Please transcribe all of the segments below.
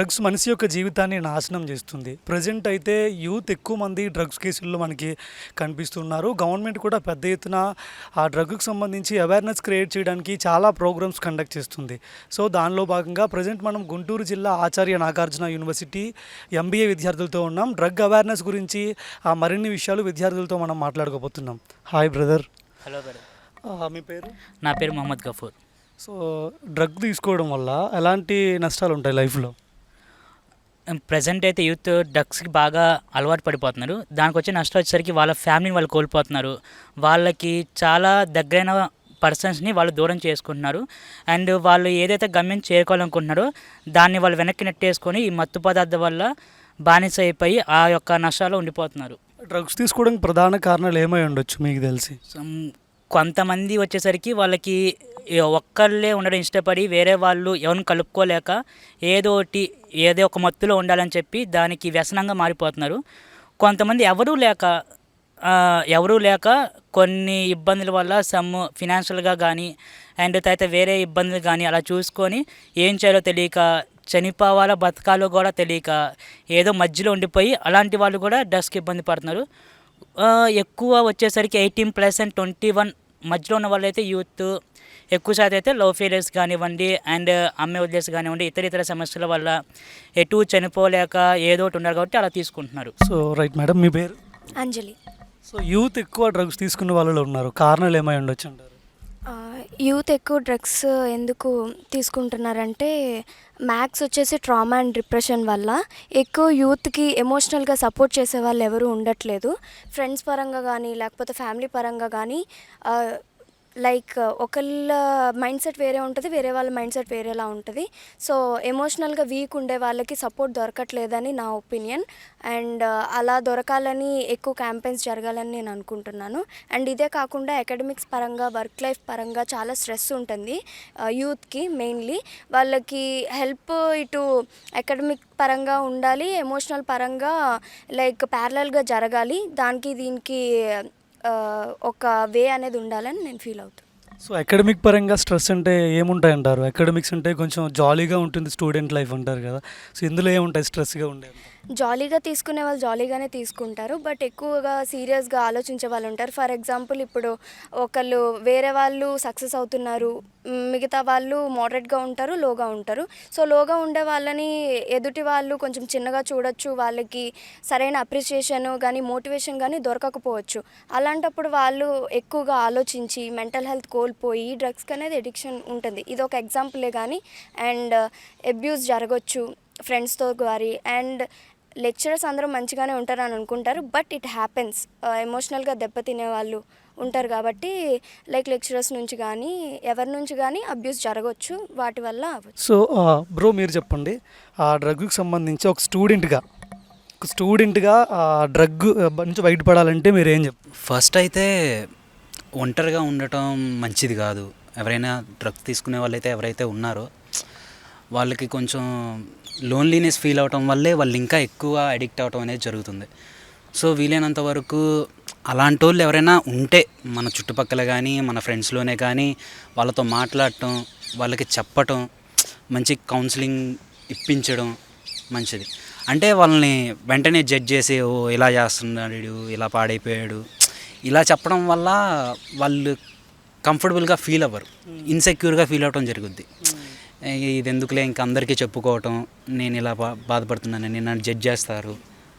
Drugs మనిషి యొక్క జీవితాన్ని నాశనం చేస్తుంది. ప్రజెంట్ అయితే యూత్ ఎక్కువ మంది డ్రగ్స్ కేసుల్లో మనకి కనిపిస్తున్నారు. గవర్నమెంట్ కూడా పెద్ద ఎత్తున ఆ డ్రగ్కి సంబంధించి అవేర్నెస్ క్రియేట్ చేయడానికి చాలా ప్రోగ్రామ్స్ కండక్ట్ చేస్తుంది. సో దానిలో భాగంగా ప్రజెంట్ మనం గుంటూరు జిల్లా ఆచార్య నాగార్జున యూనివర్సిటీ ఎంబీఏ విద్యార్థులతో ఉన్నాం. డ్రగ్ అవేర్నెస్ గురించి ఆ మరిన్ని విషయాలు విద్యార్థులతో మనం మాట్లాడుకోబోతున్నాం. హాయ్ బ్రదర్ హలో మేడం మీ పేరు? నా పేరు మొహమ్మద్ గఫూర్. సో డ్రగ్ తీసుకోవడం వల్ల ఎలాంటి నష్టాలు ఉంటాయి లైఫ్లో? ప్రజెంట్ అయితే యూత్ డ్రగ్స్కి బాగా అలవాటు పడిపోతున్నారు. దానికి వచ్చే నష్టం వచ్చేసరికి వాళ్ళ ఫ్యామిలీని వాళ్ళు కోల్పోతున్నారు. వాళ్ళకి చాలా దగ్గరైన పర్సన్స్ని వాళ్ళు దూరం చేసుకుంటున్నారు. అండ్ వాళ్ళు ఏదైతే గమ్యం చేరుకోవాలనుకుంటున్నారో దాన్ని వాళ్ళు వెనక్కి నెట్టేసుకొని ఈ మత్తు పదార్థం వల్ల బానిస అయిపోయి ఆ యొక్క నష్టాలు ఉండిపోతున్నారు. డ్రగ్స్ తీసుకోవడానికి ప్రధాన కారణాలు ఏమై ఉండొచ్చు మీకు తెలిసి? కొంతమంది వచ్చేసరికి వాళ్ళకి ఒక్కళ్ళే ఉండడం ఇష్టపడి వేరే వాళ్ళు ఎవరిని కలుపుకోలేక ఏదో ఒకటి ఏదో ఒక మత్తులో ఉండాలని చెప్పి దానికి వ్యసనంగా మారిపోతున్నారు. కొంతమంది ఎవరూ లేక ఎవరూ లేక కొన్ని ఇబ్బందుల వల్ల సమ్ ఫినాన్షియల్గా కానీ అండ్ తర్వాత వేరే ఇబ్బందులు కానీ అలా చూసుకొని ఏం చేయాలో తెలియక చనిపోవాలో బతకాలో కూడా తెలియక ఏదో మధ్యలో ఉండిపోయి అలాంటి వాళ్ళు కూడా డ్రగ్స్కి ఇబ్బంది పడుతున్నారు. ఎక్కువ వచ్చేసరికి eighteen plus and twenty one మధ్యలో ఉన్న వాళ్ళైతే యూత్ ఎక్కువ శాతం అయితే లవ్ ఫెయిలియర్స్ కానివ్వండి అండ్ అమ్మాయి వదిలేసి కానివ్వండి ఇతర ఇతర సమస్యల వల్ల ఎటు చనిపోలేక ఏదో ఒకటి ఉన్నారు కాబట్టి అలా తీసుకుంటున్నారు. సో రైట్ మేడం మీ పేరు? అంజలి. సో యూత్ ఎక్కువ డ్రగ్స్ తీసుకునే వాళ్ళు ఉన్నారు. కారణాలు ఏమై ఉండొచ్చు అంటారు? యూత్ ఎక్కువ డ్రగ్స్ ఎందుకు తీసుకుంటున్నారంటే మ్యాథ్స్ వచ్చేసి ట్రామా అండ్ డిప్రెషన్ వల్ల ఎక్కువ యూత్కి ఎమోషనల్గా సపోర్ట్ చేసే వాళ్ళు ఎవరు ఉండట్లేదు. ఫ్రెండ్స్ పరంగా కానీ లేకపోతే ఫ్యామిలీ పరంగా కానీ లైక్ ఒకళ్ళ మైండ్ సెట్ వేరే ఉంటుంది వేరే వాళ్ళ మైండ్ సెట్ వేరేలా ఉంటుంది. సో ఎమోషనల్గా వీక్ ఉండే వాళ్ళకి సపోర్ట్ దొరకట్లేదని నా ఒపీనియన్. అండ్ అలా దొరకాలని ఎక్కువ క్యాంపెయిన్స్ జరగాలని నేను అనుకుంటున్నాను. అండ్ ఇదే కాకుండా అకాడమిక్స్ పరంగా వర్క్ లైఫ్ పరంగా చాలా స్ట్రెస్ ఉంటుంది యూత్కి మెయిన్లీ. వాళ్ళకి హెల్ప్ ఇటు అకాడమిక్ పరంగా ఉండాలి ఎమోషనల్ పరంగా లైక్ ప్యారలల్గా జరగాలి దానికి దీనికి ఒక వే అనేది ఉండాలని నేను ఫీల్ అవుతాను సో అకాడమిక్ పరంగా స్ట్రెస్ అంటే ఏముంటాయి అంటారు అకాడమిక్స్ అంటే కొంచెం జాలీగా ఉంటుంది స్టూడెంట్ లైఫ్ అంటారు కదా. సో ఇందులో ఏముంటాయి? స్ట్రెస్గా ఉండేది జాలీగా తీసుకునే వాళ్ళు జాలీగానే తీసుకుంటారు. బట్ ఎక్కువగా సీరియస్గా ఆలోచించే వాళ్ళు ఉంటారు. ఫర్ ఎగ్జాంపుల్ ఇప్పుడు ఒకళ్ళు వేరే వాళ్ళు సక్సెస్ అవుతున్నారు. మిగతా వాళ్ళు మోడరేట్గా ఉంటారు లోగా ఉంటారు. సో లోగా ఉండే వాళ్ళని ఎదుటి వాళ్ళు కొంచెం చిన్నగా చూడొచ్చు. వాళ్ళకి సరైన అప్రిసియేషన్ కానీ మోటివేషన్ కానీ దొరకకపోవచ్చు. అలాంటప్పుడు వాళ్ళు ఎక్కువగా ఆలోచించి మెంటల్ హెల్త్ కోల్పోయి డ్రగ్స్కి అనేది ఎడిక్షన్ ఉంటుంది. ఇది ఒక ఎగ్జాంపులే కానీ అండ్ అబ్యూస్ జరగచ్చు ఫ్రెండ్స్తో గారి అండ్ లెక్చరర్స్ అందరూ మంచిగానే ఉంటారని అనుకుంటారు బట్ ఇట్ హ్యాపెన్స్. ఎమోషనల్గా దెబ్బతినే వాళ్ళు ఉంటారు కాబట్టి లైక్ లెక్చరర్స్ నుంచి కానీ ఎవరి నుంచి కానీ అబ్యూస్ జరగవచ్చు వాటి వల్ల సో బ్రో మీరు చెప్పండి ఆ డ్రగ్కి సంబంధించి ఒక స్టూడెంట్గా ఒక స్టూడెంట్గా ఆ డ్రగ్ నుంచి బయటపడాలంటే మీరు ఏం చెప్తారు ఫస్ట్ అయితే ఒంటరిగా ఉండటం మంచిది కాదు. ఎవరైనా డ్రగ్స్ తీసుకునే వాళ్ళైతే ఎవరైతే ఉన్నారో వాళ్ళకి కొంచెం లోన్లీనెస్ ఫీల్ అవటం వల్లే వాళ్ళు ఇంకా ఎక్కువ అడిక్ట్ అవటం అనేది జరుగుతుంది. సో వీలైనంత వరకు అలాంటి వాళ్ళు ఎవరైనా ఉంటే మన చుట్టుపక్కల కానీ మన ఫ్రెండ్స్లోనే కానీ వాళ్ళతో మాట్లాడటం వాళ్ళకి చెప్పటం మంచి కౌన్సిలింగ్ ఇప్పించడం మంచిది. అంటే వాళ్ళని వెంటనే జడ్జ్ చేసి ఓ ఇలా చేస్తున్నాడు ఇలా పాడైపోయాడు. ఇలా చెప్పడం వల్ల వాళ్ళు కంఫర్టబుల్గా ఫీల్ అవ్వరు. ఇన్సెక్యూర్గా ఫీల్ అవ్వడం జరుగుద్ది. ఇది ఎందుకులే ఇంక అందరికీ చెప్పుకోవటం నేను ఇలా బా బాధపడుతున్నానని నన్ను జడ్జ్ చేస్తారు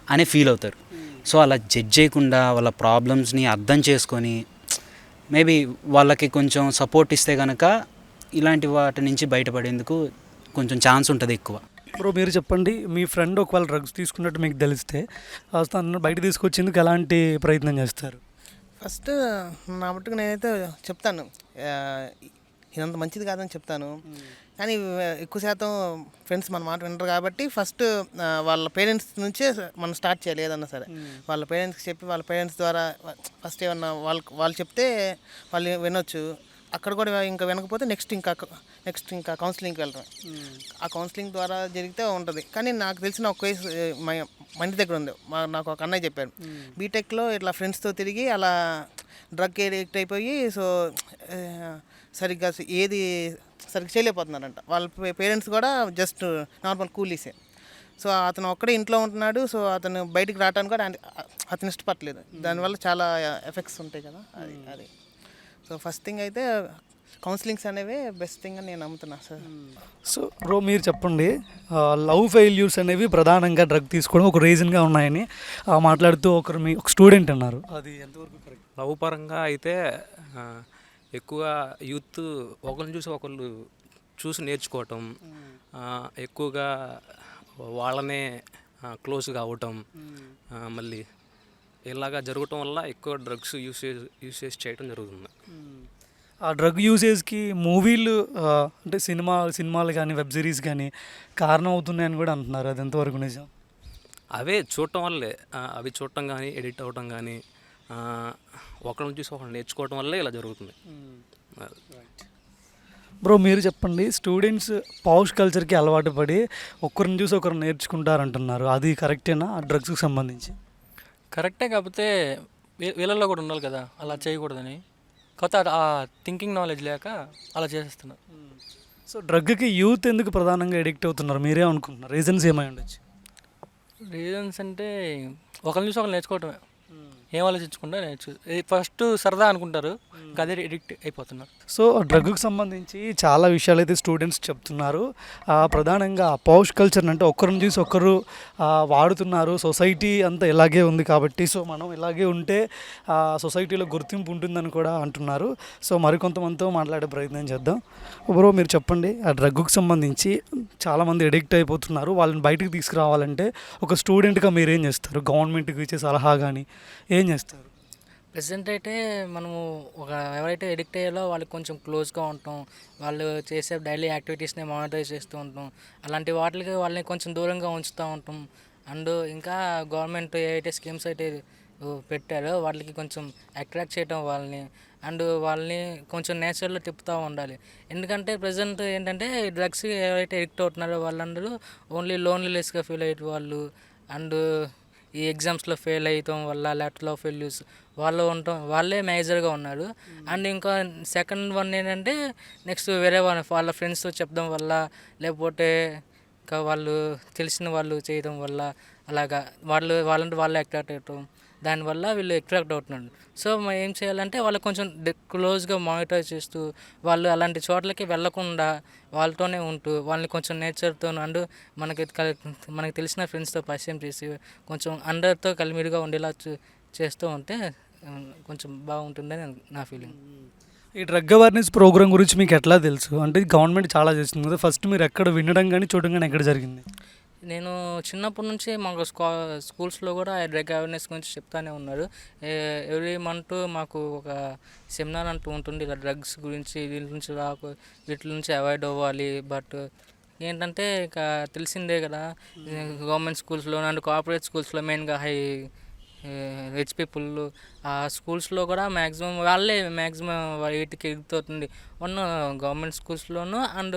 అని ఫీల్ అవుతారు. సో అలా జడ్జ్ చేయకుండా వాళ్ళ ప్రాబ్లమ్స్ని అర్థం చేసుకొని మేబీ వాళ్ళకి కొంచెం సపోర్ట్ ఇస్తే కనుక ఇలాంటి వాటి నుంచి బయటపడేందుకు కొంచెం ఛాన్స్ ఉంటుంది ఎక్కువ. బ్రో మీరు చెప్పండి మీ ఫ్రెండ్ ఒకవేళ డ్రగ్స్ తీసుకున్నట్టు మీకు తెలిస్తే ఆ తనను బయట తీసుకొచ్చేందుకు ఎలాంటి ప్రయత్నం చేస్తారు? ఫస్ట్ నా మట్టుకు నేనైతే చెప్తాను. ఇదంత మంచిది కాదని చెప్తాను. కానీ ఎక్కువ శాతం ఫ్రెండ్స్ మన మాట వింటారు కాబట్టి ఫస్ట్ వాళ్ళ పేరెంట్స్ నుంచే మనం స్టార్ట్ చేయాలి ఏదన్నా సరే. వాళ్ళ పేరెంట్స్కి చెప్పి వాళ్ళ పేరెంట్స్ ద్వారా ఫస్ట్ ఏమన్నా వాళ్ళకి వాళ్ళు చెప్తే వాళ్ళు వినొచ్చు. అక్కడ కూడా ఇంకా వినకపోతే నెక్స్ట్ ఇంకా నెక్స్ట్ ఇంకా కౌన్సిలింగ్కి వెళ్ళడం ఆ కౌన్సిలింగ్ ద్వారా జరిగితే ఉంటుంది. కానీ నాకు తెలిసిన ఒక కేసు ఏ, మా మా ఇంటి దగ్గర ఉంది. మా నాకు ఒక అన్నయ్య చెప్పారు బీటెక్లో ఇట్లా ఫ్రెండ్స్తో తిరిగి అలా డ్రగ్ ఎడిక్ట్ అయిపోయి సో సరిగ్గా ఏది సరిగ్గా చేయలేకపోతున్నారంట. వాళ్ళ పేరెంట్స్ కూడా జస్ట్ నార్మల్ కూలీసే. సో అతను ఒక్కడే ఇంట్లో ఉంటున్నాడు సో అతను బయటికి రావడానికి కూడా అతను ఇష్టపడలేదు. దానివల్ల చాలా ఎఫెక్ట్స్ ఉంటాయి కదా అది అది. సో ఫస్ట్ థింగ్ అయితే కౌన్సిలింగ్స్ అనేవే బెస్ట్ థింగ్ అని నేను నమ్ముతున్నాను సార్. సో బ్రో మీరు చెప్పండి లవ్ ఫెయిల్యూర్స్ అనేవి ప్రధానంగా డ్రగ్ తీసుకోవడం ఒక రీజన్గా ఉన్నాయని మాట్లాడుతూ ఒకరు మీ ఒక స్టూడెంట్ అన్నారు. అది ఎంతవరకు కరెక్ట్? లవ్ పరంగా అయితే ఎక్కువ యూత్ ఒకరిని చూసి ఒకళ్ళు చూసి నేర్చుకోవటం ఎక్కువగా వాళ్ళనే క్లోజ్గా అవ్వటం ఆ, మళ్ళీ ఇలాగా జరగటం వల్ల ఎక్కువ డ్రగ్స్ యూసేజ్ యూసేజ్ చేయటం జరుగుతుంది. ఆ డ్రగ్ యూసేజ్కి మూవీలు అంటే సినిమా సినిమాలు కానీ వెబ్ సిరీస్ కానీ కారణం అవుతున్నాయని కూడా అంటున్నారు. అది ఎంతవరకు నిజం? అవే చూడటం వల్లే అవి చూడటం కానీ ఎడిట్ అవ్వటం కానీ ఒకరిని చూసి ఒకరిని నేర్చుకోవటం వల్లే ఇలా జరుగుతుంది. అది. బ్రో మీరు చెప్పండి స్టూడెంట్స్ పౌష్ కల్చర్కి అలవాటు పడి ఒకరిని చూసి ఒకరు నేర్చుకుంటారంటున్నారు. అది కరెక్టేనా? ఆ డ్రగ్స్కి సంబంధించి? కరెక్టే కాకపోతే వీ- వీళ్ళల్లో కూడా ఉండాలి కదా అలా చేయకూడదని. కాకపోతే ఆ థింకింగ్ నాలెడ్జ్ లేక అలా చేసేస్తున్నారు. సో డ్రగ్కి యూత్ ఎందుకు ప్రధానంగా ఎడిక్ట్ అవుతున్నారు? మీరే అనుకుంటున్నారు? రీజన్స్ ఏమై ఉండొచ్చు? రీజన్స్ అంటే ఒకరిని చూసి ఒకరు నేర్చుకోవటమే. ఏం ఆలోచించకుండా ఫస్ట్ సరదా అనుకుంటారు అదే ఎడిక్ట్ అయిపోతున్నారు. సో డ్రగ్కి సంబంధించి చాలా విషయాలు అయితే స్టూడెంట్స్ చెప్తున్నారు ప్రధానంగా పౌష్ కల్చర్ అంటే ఒకరిని చూసి ఒకరు ఆ, వాడుతున్నారు. సొసైటీ అంతా ఇలాగే ఉంది కాబట్టి సో మనం ఇలాగే ఉంటే ఆ, సొసైటీలో గుర్తింపు ఉంటుందని కూడా అంటున్నారు. సో మరికొంతమందితో మాట్లాడే ప్రయత్నం చేద్దాం. బ్రో మీరు చెప్పండి ఆ డ్రగ్కి సంబంధించి చాలామంది ఎడిక్ట్ అయిపోతున్నారు. వాళ్ళని బయటకు తీసుకురావాలంటే ఒక స్టూడెంట్గా మీరు ఏం చేస్తారు గవర్నమెంట్కి ఇచ్చే సలహా కానీ ఏం చేస్తారు? ప్రజెంట్ అయితే మనము ఒక ఎవరైతే ఎడిక్ట్ అయ్యాలో వాళ్ళకి కొంచెం క్లోజ్గా ఉంటాం. వాళ్ళు చేసే డైలీ యాక్టివిటీస్ని మానిటైజ్ చేస్తూ ఉంటాం. అలాంటి వాటికి వాళ్ళని కొంచెం దూరంగా ఉంచుతూ ఉంటాం. అండ్ ఇంకా గవర్నమెంట్ ఏవైతే స్కీమ్స్ అయితే పెట్టారో వాళ్ళకి కొంచెం అట్రాక్ట్ చేయడం వాళ్ళని అండ్ వాళ్ళని కొంచెం నేచర్లో తిప్పుతూ ఉండాలి. ఎందుకంటే ప్రజెంట్ ఏంటంటే డ్రగ్స్ ఎవరైతే ఎడిక్ట్ అవుతున్నారో వాళ్ళందరూ ఓన్లీ లోన్లీలెస్గా ఫీల్ అయ్యే వాళ్ళు. అండ్ ఈ ఎగ్జామ్స్లో ఫెయిల్ అవుతాం వల్ల ల్యాప్టాప్లో ఫెయిల్యూస్ వాళ్ళు ఉండటం వాళ్ళే మేజర్గా ఉన్నారు. అండ్ ఇంకా సెకండ్ వన్ ఏంటంటే నెక్స్ట్ వేరే వాళ్ళ వాళ్ళ ఫ్రెండ్స్తో చెప్పడం వల్ల లేకపోతే ఇంకా వాళ్ళు తెలిసిన వాళ్ళు చేయడం వల్ల అలాగా. వాళ్ళు వాళ్ళంటే వాళ్ళు అట్రాక్ట్ అవ్వటం దానివల్ల వీళ్ళు అట్రాక్ట్ అవుతున్నారు. సో ఏం చేయాలంటే వాళ్ళు కొంచెం క్లోజ్గా మానిటర్ చేస్తూ వాళ్ళు అలాంటి చోట్లకి వెళ్ళకుండా వాళ్ళతోనే ఉంటూ వాళ్ళని కొంచెం నేచర్తో అండ్ మనకి మనకి తెలిసిన ఫ్రెండ్స్తో పరిచయం చేసి కొంచెం అందరితో కలిమిడిగా ఉండేలా చేస్తూ ఉంటే కొంచెం బాగుంటుందని నా ఫీలింగ్. ఈ డ్రగ్ అవేర్నెస్ ప్రోగ్రామ్ గురించి మీకు ఎట్లా తెలుసు? అంటే గవర్నమెంట్ చాలా చేస్తుంది కదా ఫస్ట్ మీరు ఎక్కడ వినడం కానీ చూడడం కానీ ఎక్కడ జరిగింది? నేను చిన్నప్పటి నుంచి మాకు స్కా స్కూల్స్లో కూడా డ్రగ్ అవేర్నెస్ గురించి చెప్తానే ఉన్నారు. ఎవ్రీ మంత్ మాకు ఒక సెమినార్ అంటూ ఉంటుంది ఇలా డ్రగ్స్ గురించి వీటి నుంచి రాకు వీటి నుంచి అవాయిడ్ అవ్వాలి. బట్ ఏంటంటే ఇక తెలిసిందే కదా గవర్నమెంట్ స్కూల్స్లో అండ్ కార్పొరేట్ స్కూల్స్లో మెయిన్గా హై రిచ్ పీపుల్ ఆ స్కూల్స్లో కూడా మ్యాక్సిమం వాళ్ళే మ్యాక్సిమం వీటికి ఎదుగుతుంది. One government స్కూల్స్లోను and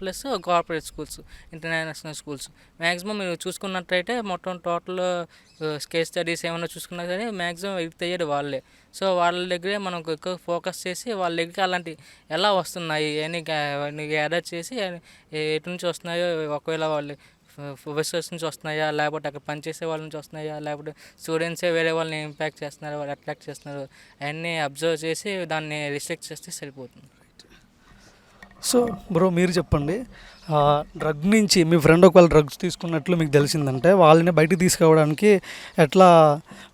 plus corporate schools international schools maximum మీరు చూసుకున్నట్టయితే మొత్తం టోటల్ స్కేస్ స్టడీస్ ఏమైనా చూసుకున్నా సరే మ్యాక్సిమం ఎడిట్ అయ్యేది వాళ్ళే. సో వాళ్ళ దగ్గరే మనం ఎక్కువ ఫోకస్ చేసి వాళ్ళ దగ్గరికి అలాంటి ఎలా వస్తున్నాయి? అని గ్యాదర్ చేసి ఎటు నుంచి వస్తున్నాయో ఒకవేళ వాళ్ళు ప్రొఫెసర్స్ నుంచి వస్తున్నాయా? లేకపోతే అక్కడ పనిచేసే వాళ్ళ నుంచి వస్తున్నాయా? లేకపోతే స్టూడెంట్సే వేరే వాళ్ళని ఇంపాక్ట్ చేస్తున్నారు వాళ్ళు అట్రాక్ట్ చేస్తున్నారు. అవన్నీ అబ్జర్వ్ చేసి దాన్ని రిస్ట్రిక్ట్ చేస్తే సరిపోతుంది. సో బ్రో మీరు చెప్పండి. డ్రగ్ నుంచి మీ ఫ్రెండ్ ఒకవేళ డ్రగ్స్ తీసుకున్నట్లు మీకు తెలిసిందంటే వాళ్ళని బయటికి తీసుకురావడానికి ఎట్లా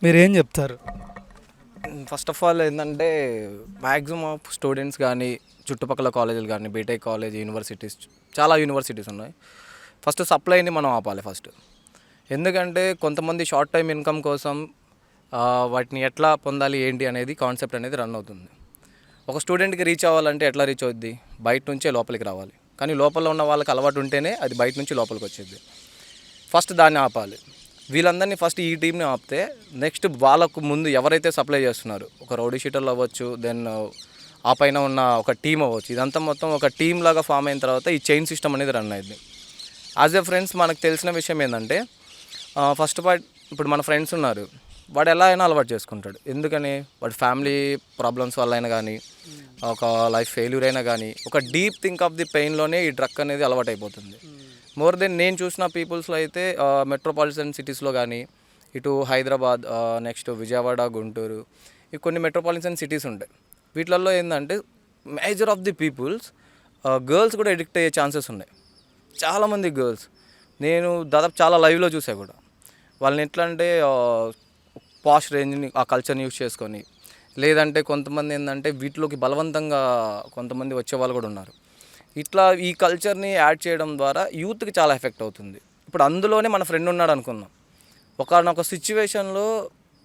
మీరు ఏం చెప్తారు? ఫస్ట్ ఆఫ్ ఆల్ ఏంటంటే మ్యాక్సిమం ఆఫ్ స్టూడెంట్స్ కానీ చుట్టుపక్కల కాలేజీలు కానీ బీటెక్ కాలేజ్ యూనివర్సిటీస్ చాలా యూనివర్సిటీస్ ఉన్నాయి. ఫస్ట్ సప్లైని మనం ఆపాలి ఫస్ట్. ఎందుకంటే కొంతమంది షార్ట్ టైం ఇన్కమ్ కోసం వాటిని ఎట్లా పొందాలి ఏంటి అనేది కాన్సెప్ట్ అనేది రన్ అవుతుంది. ఒక స్టూడెంట్కి రీచ్ అవ్వాలంటే ఎట్లా రీచ్ అవుద్ది? బయట నుంచే లోపలికి రావాలి. కానీ లోపల ఉన్న వాళ్ళకి అలవాటు ఉంటేనే అది బయట నుంచి లోపలికి వచ్చేది. ఫస్ట్ దాన్ని ఆపాలి. వీళ్ళందరినీ ఫస్ట్ ఈ టీంని ఆపితే నెక్స్ట్ వాళ్ళకు ముందు ఎవరైతే సప్లై చేస్తున్నారు ఒక రౌడీ షీటర్లు అవ్వచ్చు దెన్ ఆ పైన ఉన్న ఒక టీం అవ్వచ్చు. ఇదంతా మొత్తం ఒక టీం లాగా ఫామ్ అయిన తర్వాత ఈ చైన్ సిస్టమ్ అనేది రన్ అయింది యాజ్ ఎ ఫ్రెండ్స్ మనకు తెలిసిన విషయం ఏంటంటే ఫస్ట్ పార్ట్ ఇప్పుడు మన ఫ్రెండ్స్ ఉన్నారు. వాడు ఎలా అయినా అలవాటు చేసుకుంటాడు. ఎందుకని? వాడి ఫ్యామిలీ ప్రాబ్లమ్స్ వల్ల అయినా కానీ ఒక లైఫ్ ఫెయిల్యూర్ అయినా కానీ ఒక డీప్ థింక్ ఆఫ్ ది పెయిన్లోనే ఈ డ్రగ్ అనేది అలవాటు అయిపోతుంది. మోర్ దెన్ నేను చూసిన పీపుల్స్లో అయితే మెట్రోపాలిటన్ సిటీస్లో కానీ ఇటు హైదరాబాద్ నెక్స్ట్ విజయవాడ గుంటూరు ఈ కొన్ని మెట్రోపాలిటన్ సిటీస్ ఉంటాయి వీటిలలో ఏంటంటే major of the peoples girls కూడా ఎడిక్ట్ అయ్యే ఛాన్సెస్ ఉన్నాయి. చాలామంది గర్ల్స్. నేను దాదాపు చాలా లైవ్లో చూసా కూడా. వాళ్ళని ఎట్లా అంటే పాష్ రేంజ్ని ఆ కల్చర్ని యూజ్ చేసుకొని లేదంటే కొంతమంది ఏంటంటే వీటిలోకి బలవంతంగా కొంతమంది వచ్చే వాళ్ళు కూడా ఉన్నారు. ఇట్లా ఈ కల్చర్ని యాడ్ చేయడం ద్వారా యూత్కి చాలా ఎఫెక్ట్ అవుతుంది. ఇప్పుడు అందులోనే మన ఫ్రెండ్ ఉన్నాడు అనుకుందాం. ఒకనొక సిచ్యువేషన్లో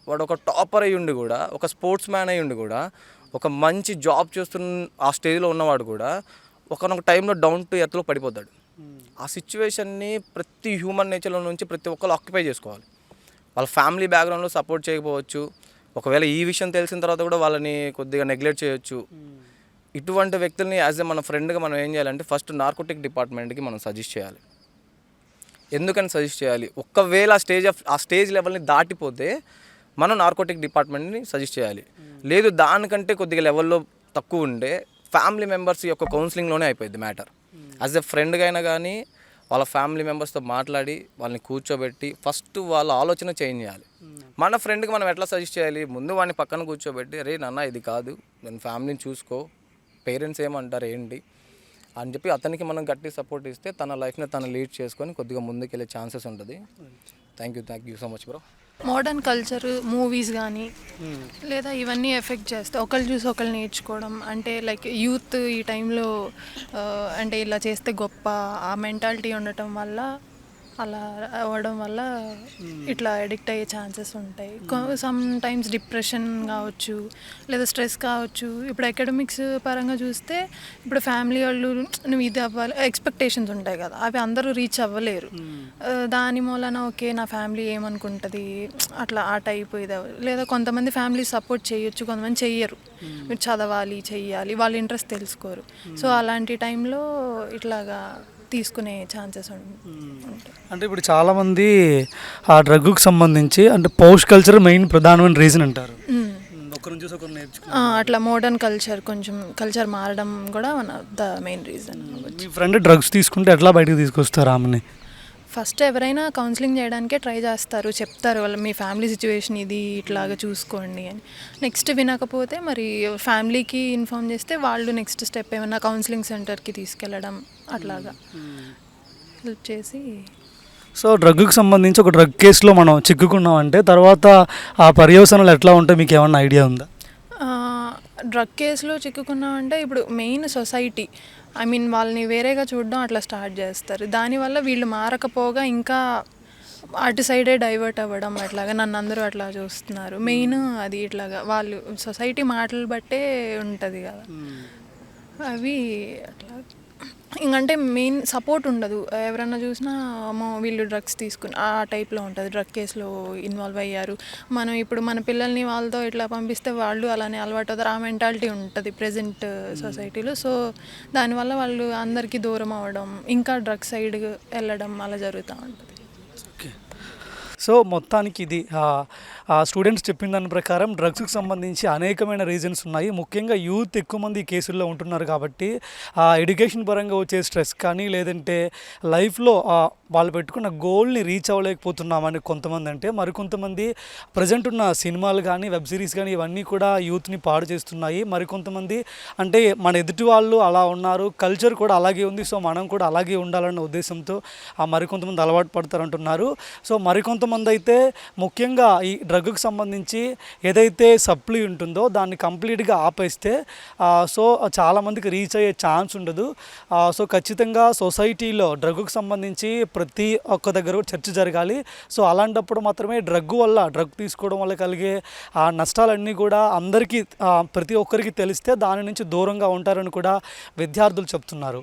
వాడు ఒక టాపర్ అయ్యి ఉండి కూడా ఒక స్పోర్ట్స్ మ్యాన్ అయ్యి ఉండి కూడా ఒక మంచి జాబ్ చేస్తున్న ఆ స్టేజ్లో ఉన్నవాడు కూడా ఒకనొక టైంలో డౌన్ టు ఎర్త్లో పడిపోతాడు. ఆ సిచ్యువేషన్ని ప్రతి హ్యూమన్ నేచర్లో నుంచి ప్రతి ఒక్కరు ఆక్యుపై చేసుకోవాలి. వాళ్ళ ఫ్యామిలీ బ్యాక్గ్రౌండ్లో సపోర్ట్ చేయకపోవచ్చు. ఒకవేళ ఈ విషయం తెలిసిన తర్వాత కూడా వాళ్ళని కొద్దిగా నెగ్లెక్ట్ చేయొచ్చు. ఇటువంటి వ్యక్తుల్ని యాజ్ ఎ మన ఫ్రెండ్గా మనం ఏం చేయాలంటే ఫస్ట్ నార్కోటిక్ డిపార్ట్మెంట్కి మనం సజెస్ట్ చేయాలి. ఎందుకని సజెస్ట్ చేయాలి? ఒక్కవేళ ఆ స్టేజ్ ఆఫ్ ఆ స్టేజ్ లెవెల్ని దాటిపోతే మనం నార్కోటిక్ డిపార్ట్మెంట్ని సజెస్ట్ చేయాలి. లేదు దానికంటే కొద్దిగా లెవెల్లో తక్కువ ఉండే ఫ్యామిలీ మెంబర్స్ యొక్క కౌన్సిలింగ్లోనే అయిపోయింది మ్యాటర్. యాజ్ ఎ ఫ్రెండ్గా అయినా కానీ వాళ్ళ ఫ్యామిలీ మెంబర్స్తో మాట్లాడి వాళ్ళని కూర్చోబెట్టి ఫస్ట్ వాళ్ళ ఆలోచన చేంజ్ చేయాలి. మన ఫ్రెండ్కి మనం ఎట్లా సజెస్ట్ చేయాలి? ముందు వాడిని పక్కన కూర్చోబెట్టి రే నాన్న ఇది కాదు. నేను ఫ్యామిలీని చూసుకో. పేరెంట్స్ ఏమంటారు ఏంటి? అని చెప్పి అతనికి మనం గట్టి సపోర్ట్ ఇస్తే తన లైఫ్ని తను లీడ్ చేసుకొని కొద్దిగా ముందుకు వెళ్ళే ఛాన్సెస్ ఉంటుంది. Thank you thank you so much bro modern culture movies కానీ లేదా ఇవన్నీ ఎఫెక్ట్ చేస్తే ఒకళ్ళు చూసి ఒకళ్ళు నేర్చుకోవడం. అంటే లైక్ యూత్ ఈ టైంలో అంటే ఇలా చేస్తే గొప్ప ఆ మెంటాలిటీ ఉండటం వల్ల అలా అవ్వడం వల్ల ఇట్లా అడిక్ట్ అయ్యే ఛాన్సెస్ ఉంటాయి. సమ్ టైమ్స్ డిప్రెషన్ కావచ్చు లేదా స్ట్రెస్ కావచ్చు. ఇప్పుడు అకాడమిక్స్ పరంగా చూస్తే ఇప్పుడు ఫ్యామిలీ వాళ్ళు నువ్వు ఇది అవ్వాలి ఎక్స్పెక్టేషన్స్ ఉంటాయి కదా. అవి అందరూ రీచ్ అవ్వలేరు. ఆ, దాని మూలన ఓకే నా ఫ్యామిలీ ఏమనుకుంటుంది? అట్లా ఆ టైప్ ఇది లేదా కొంతమంది ఫ్యామిలీ సపోర్ట్ చేయొచ్చు కొంతమంది చెయ్యరు. మీరు చదవాలి చెయ్యాలి వాళ్ళ ఇంట్రెస్ట్ తెలుసుకోరు. సో అలాంటి టైంలో ఇట్లాగా తీసుకునే ఛాన్సెస్ అంటే ఇప్పుడు చాలామంది ఆ డ్రగ్కు సంబంధించి అంటే పౌష్ కల్చర్ మెయిన్ ప్రధానమైన రీజన్ అంటారు. అట్లా మోడర్న్ కల్చర్ కొంచెం కల్చర్ మారడం కూడా one of the main reason me friend drugs తీసుకుంటే ఎట్లా బయటకు తీసుకొస్తారు ఆమెని? ఫస్ట్ ఎవరైనా కౌన్సిలింగ్ చేయడానికే ట్రై చేస్తారు చెప్తారు వాళ్ళ మీ ఫ్యామిలీ సిచ్యువేషన్ ఇది ఇట్లాగా చూసుకోండి అని. నెక్స్ట్ వినకపోతే మరి ఫ్యామిలీకి ఇన్ఫామ్ చేస్తే వాళ్ళు నెక్స్ట్ స్టెప్ ఏమైనా కౌన్సిలింగ్ సెంటర్కి తీసుకెళ్ళడం అట్లాగా. హెల్ప్ చేసి సో డ్రగ్కి సంబంధించి ఒక డ్రగ్ కేసులో మనం చిక్కుకున్నామంటే తర్వాత ఆ పర్యవసనాలు ఎట్లా ఉంటాయి మీకు ఏమన్నా ఐడియా ఉందా? డ్రగ్ కేసులో చిక్కుకున్నామంటే ఇప్పుడు మెయిన్ సొసైటీ ఐ మీన్ వాళ్ళని వేరేగా చూడడం అట్లా స్టార్ట్ చేస్తారు. దానివల్ల వీళ్ళు మారకపోగా ఇంకా అటు సైడే డైవర్ట్ అవ్వడం అట్లాగా నన్ను అందరూ అట్లా చూస్తున్నారు. మెయిన్ అది ఇట్లాగా వాళ్ళు సొసైటీ మాటలు బట్టే ఉంటుంది కదా. అవి అట్లా ఇంకంటే మెయిన్ సపోర్ట్ ఉండదు. ఎవరన్నా చూసినా అమ్మో వీళ్ళు డ్రగ్స్ తీసుకుని ఆ టైప్లో ఉంటుంది. డ్రగ్ కేసులో ఇన్వాల్వ్ అయ్యారు. మనం ఇప్పుడు మన పిల్లల్ని వాళ్ళతో ఇట్లా పంపిస్తే వాళ్ళు అలానే అలవాటు అవుతారు. ఆ మెంటాలిటీ ఉంటుంది ప్రజెంట్ సొసైటీలో. సో దానివల్ల వాళ్ళు అందరికీ దూరం అవ్వడం ఇంకా డ్రగ్ సైడ్ వెళ్ళడం అలా జరుగుతూ ఉంటుంది. సో మొత్తానికి ఇది స్టూడెంట్స్ చెప్పిన దాని ప్రకారం డ్రగ్స్కి సంబంధించి అనేకమైన రీజన్స్ ఉన్నాయి. ముఖ్యంగా యూత్ ఎక్కువ మంది ఈ కేసుల్లో ఉంటున్నారు కాబట్టి ఎడ్యుకేషన్ పరంగా వచ్చే స్ట్రెస్ కానీ లేదంటే లైఫ్లో వాళ్ళు పెట్టుకున్న గోల్ని రీచ్ అవ్వలేకపోతున్నామని కొంతమంది అంటే మరికొంతమంది ప్రజెంట్ ఉన్న సినిమాలు కానీ వెబ్ సిరీస్ కానీ ఇవన్నీ కూడా యూత్ని పాడు చేస్తున్నాయి. మరికొంతమంది అంటే మన ఎదుటి వాళ్ళు అలా ఉన్నారు కల్చర్ కూడా అలాగే ఉంది సో మనం కూడా అలాగే ఉండాలన్న ఉద్దేశంతో మరికొంతమంది అలవాటు పడతారంటున్నారు. సో మరికొంతమంది అయితే ముఖ్యంగా ఈ డ్రగ్కు సంబంధించి ఏదైతే సప్లీ ఉంటుందో దాన్ని కంప్లీట్గా ఆపేస్తే సో చాలామందికి రీచ్ అయ్యే ఛాన్స్ ఉండదు. సో ఖచ్చితంగా సొసైటీలో డ్రగ్కు సంబంధించి ప్రతి ఒక్క దగ్గర చర్చ జరగాలి. సో అలాంటప్పుడు మాత్రమే డ్రగ్ వల్ల డ్రగ్ తీసుకోవడం వల్ల కలిగే ఆ నష్టాలన్నీ కూడా అందరికీ ప్రతి ఒక్కరికి తెలిస్తే దాని నుంచి దూరంగా ఉంటారని కూడా విద్యార్థులు చెప్తున్నారు.